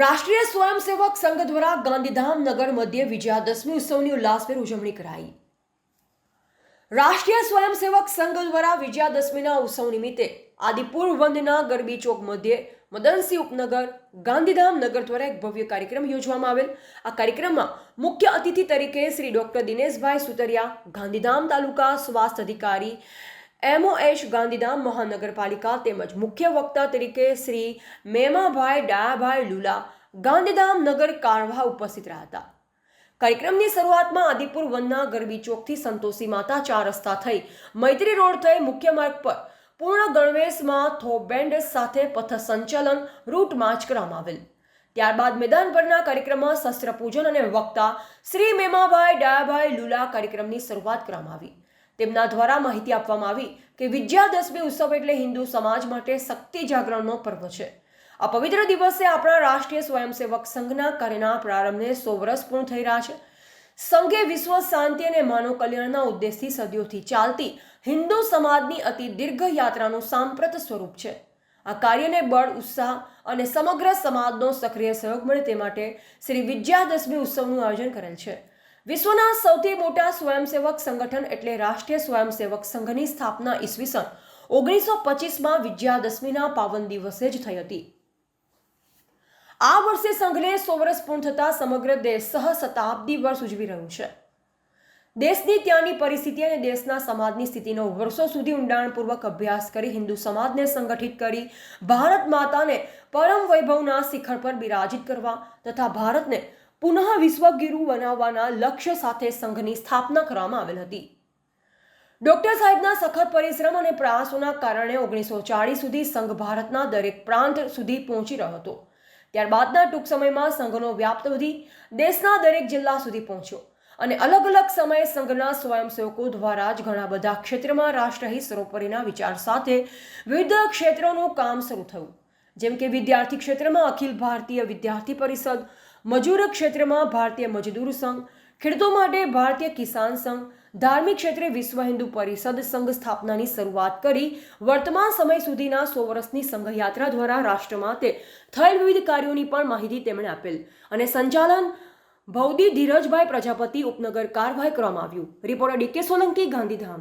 રાષ્ટ્રીય સ્વયંસેવક સંઘ દ્વારા ગાંધીધામ નગર મધ્યે વિજયાદશમી ઉત્સવની ઉલ્લાસભેર ઉજવણી કરાઈ. રાષ્ટ્રીય સ્વયંસેવક સંઘ દ્વારા વિજયાદશમીના ઉત્સવ નિમિત્તે આદિપુર વંદના ગરબી ચોક મધ્યે મદનસિંહ ઉપનગર, ગાંધીધામ નગર દ્વારા એક ભવ્ય કાર્યક્રમ યોજવામાં આવેલ. આ કાર્યક્રમમાં મુખ્ય અતિથિ તરીકે શ્રી ડોક્ટર દિનેશભાઈ સુતરિયા, ગાંધીધામ તાલુકા સ્વાસ્થ્ય અધિકારી એમઓએચ ગાંધીધામ મહાનગરપાલિકા તેમજ મુખ્ય વક્તા તરીકે શ્રી મેમાભાઈ ડાયાભાઈ લુલા ગાંધીધામ નગર કારવા ઉપસ્થિત રહ્યા હતા. કાર્યક્રમની શરૂઆતમાં આદિપુર વનના ગરબી ચોકથી સંતોષી માતા ચાર રસ્તા થઈ મૈત્રી રોડ થઈ મુખ્ય માર્ગ પર પૂર્ણ ગણવેશમાં થોપ સાથે પથ સંચલન રૂટ માર્ચ કરવામાં આવેલ. ત્યારબાદ મેદાન પરના કાર્યક્રમમાં શસ્ત્ર પૂજન અને વક્તા શ્રી મેમાભાઈ ડાયાભાઈ લુલા કાર્યક્રમની શરૂઆત કરવામાં આવી. તેમના દ્વારા માહિતી આપવામાં આવી કે વિજયાદશમી ઉત્સવ એટલે હિન્દુ સમાજ માટે શક્તિ જાગરણનો પર્વ છે. આ પવિત્ર દિવસે આપણા રાષ્ટ્રીય સ્વયંસેવક સંઘના કાર્યના પ્રારંભને સો વર્ષ પૂર્ણ થઈ રહ્યા છે. સંઘે વિશ્વ શાંતિ અને માનવ કલ્યાણના ઉદ્દેશથી સદીઓથી ચાલતી હિન્દુ સમાજની અતિ દીર્ઘ યાત્રાનું સાંપ્રત સ્વરૂપ છે. આ કાર્યને બળ, ઉત્સાહ અને સમગ્ર સમાજનો સક્રિય સહયોગ મળે તે માટે શ્રી વિજયાદશમી ઉત્સવનું આયોજન કરેલ છે. વિશ્વના સૌથી મોટા સ્વયંસેવક સંગઠન એટલે રાષ્ટ્રીય સ્વયંસેવક સંઘની સ્થાપના ઈસવીસન ઓગણીસો પચીસમાં વિજયાદશમીના પાવન દિવસે જ થઈ હતી. આ વર્ષે સંઘને સો વર્ષ પૂર્ણ થતા સમગ્ર દેશ સહ શતાબ્દી વર્ષ ઉજવી રહ્યું છે. દેશની ત્યાંની પરિસ્થિતિ અને દેશના સમાજની સ્થિતિનો વર્ષો સુધી ઊંડાણપૂર્વક અભ્યાસ કરી હિન્દુ સમાજને સંગઠિત કરી ભારત માતાને પરમ વૈભવના શિખર પર બિરાજિત કરવા તથા ભારતને પુનઃ વિશ્વગુરુ બનાવવાના લક્ષ્ય સાથે સંઘની સ્થાપના કરવામાં આવેલ હતી. ડોક્ટર સાહેબના સખત પરિશ્રમ અને પ્રયાસોના કારણે ઓગણીસો ચાળીસ સુધી સંઘ ભારતના દરેક પ્રાંત સુધી પહોંચી રહ્યો હતો. ત્યારબાદના ટૂંક સમયમાં સંઘનો વ્યાપ્ત વધી દેશના દરેક જિલ્લા સુધી પહોંચ્યો અને અલગ અલગ સમયે સંઘના સ્વયંસેવકો દ્વારા જ ઘણા બધા ક્ષેત્રમાં રાષ્ટ્રહિત સર્વોપરીના વિચાર સાથે વિવિધ ક્ષેત્રોનું કામ શરૂ થયું. જેમ કે વિદ્યાર્થી ક્ષેત્રમાં અખિલ ભારતીય વિદ્યાર્થી પરિષદ મજૂર ક્ષેત્રમાં ભારતીય મજદૂર સંઘ, ખેડૂતો માટે ભારતીય કિસાન સંઘ, ધાર્મિક ક્ષેત્રે વિશ્વ હિન્દુ પરિષદ સંઘ સ્થાપનાની શરૂઆત કરી વર્તમાન સમય સુધીના સો વર્ષની સંઘયાત્રા દ્વારા રાષ્ટ્ર માટે થયેલ વિવિધ કાર્યોની પણ માહિતી તેમણે આપેલ. અને સંચાલન ભૌદી ધીરજભાઈ પ્રજાપતિ ઉપનગર કારભાઈ કરવામાં આવ્યું. Reporter DK Solanki, Gandhidham.